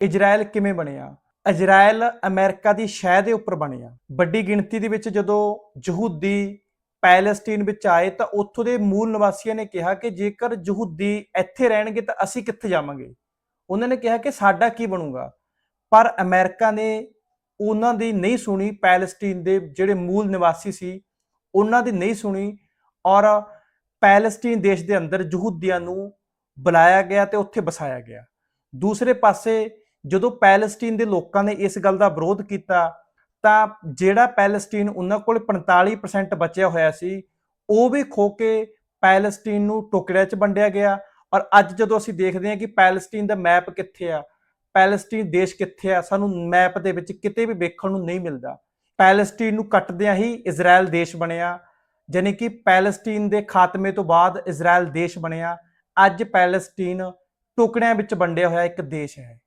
Israel ਕਿਵੇਂ ਬਣਿਆ? Israel America ਦੀ ਸ਼ਹਿ ਦੇ ਉੱਪਰ ਬਣਿਆ। ਵੱਡੀ ਗਿਣਤੀ ਦੇ ਵਿੱਚ ਜਦੋਂ ਯਹੂਦੀ ਪੈਲਸਟੀਨ ਵਿੱਚ ਆਏ ਤਾਂ ਉੱਥੋਂ ਦੇ ਮੂਲ ਨਿਵਾਸੀਆਂ ਨੇ ਕਿਹਾ ਕਿ ਜੇਕਰ ਯਹੂਦੀ ਇੱਥੇ ਰਹਿਣਗੇ ਤਾਂ ਅਸੀਂ ਕਿੱਥੇ ਜਾਵਾਂਗੇ? ਉਹਨਾਂ ਨੇ ਕਿਹਾ ਕਿ ਸਾਡਾ ਕੀ ਬਣੂਗਾ? ਪਰ ਅਮਰੀਕਾ ਨੇ ਉਹਨਾਂ ਦੀ ਨਹੀਂ ਸੁਣੀ, ਪੈਲਸਟੀਨ ਦੇ ਜਿਹੜੇ ਮੂਲ ਨਿਵਾਸੀ ਸੀ, ਉਹਨਾਂ ਦੀ ਨਹੀਂ ਸੁਣੀ ਔਰ ਪੈਲਸਟੀਨ ਦੇਸ਼ ਦੇ ਅੰਦਰ ਯਹੂਦੀਆਂ ਨੂੰ ਬੁਲਾਇਆ ਗਿਆ ਤੇ ਉੱਥੇ ਬਸਾਇਆ ਗਿਆ। ਦੂਸਰੇ ਪਾਸੇ ਜਦੋਂ ਪੈਲਸਟੀਨ ਦੇ ਲੋਕਾਂ ਨੇ ਇਸ ਗੱਲ ਦਾ ਵਿਰੋਧ ਕੀਤਾ, ਤਾਂ ਜਿਹੜਾ ਪੈਲਸਟੀਨ ਉਹਨਾਂ ਕੋਲ 45% ਬਚਿਆ ਹੋਇਆ ਸੀ, ਉਹ ਵੀ ਖੋ ਕੇ ਪੈਲਸਟੀਨ ਨੂੰ ਟੁਕੜਿਆਂ 'ਚ ਵੰਡਿਆ ਗਿਆ। ਔਰ ਅੱਜ ਜਦੋਂ ਅਸੀਂ ਦੇਖਦੇ ਹਾਂ ਕਿ ਪੈਲਸਟੀਨ ਦਾ ਮੈਪ ਕਿੱਥੇ ਆ, ਪੈਲਸਟੀਨ ਦੇਸ਼ ਕਿੱਥੇ ਆ, ਸਾਨੂੰ ਮੈਪ ਦੇ ਵਿੱਚ ਕਿਤੇ ਵੀ ਵੇਖਣ ਨੂੰ ਨਹੀਂ ਮਿਲਦਾ। ਪੈਲਸਟੀਨ ਨੂੰ ਕੱਟਦਿਆਂ ਹੀ ਇਜ਼ਰਾਈਲ ਦੇਸ਼ ਬਣਿਆ। ਜਾਣੀ ਕਿ ਪੈਲਸਟੀਨ ਦੇ ਖਾਤਮੇ ਤੋਂ ਬਾਅਦ ਇਜ਼ਰਾਈਲ ਦੇਸ਼ ਬਣਿਆ। ਅੱਜ ਪੈਲਸਟੀਨ ਟੁਕੜਿਆਂ ਵਿੱਚ ਵੰਡਿਆ ਹੋਇਆ ਇੱਕ ਦੇਸ਼ ਹੈ।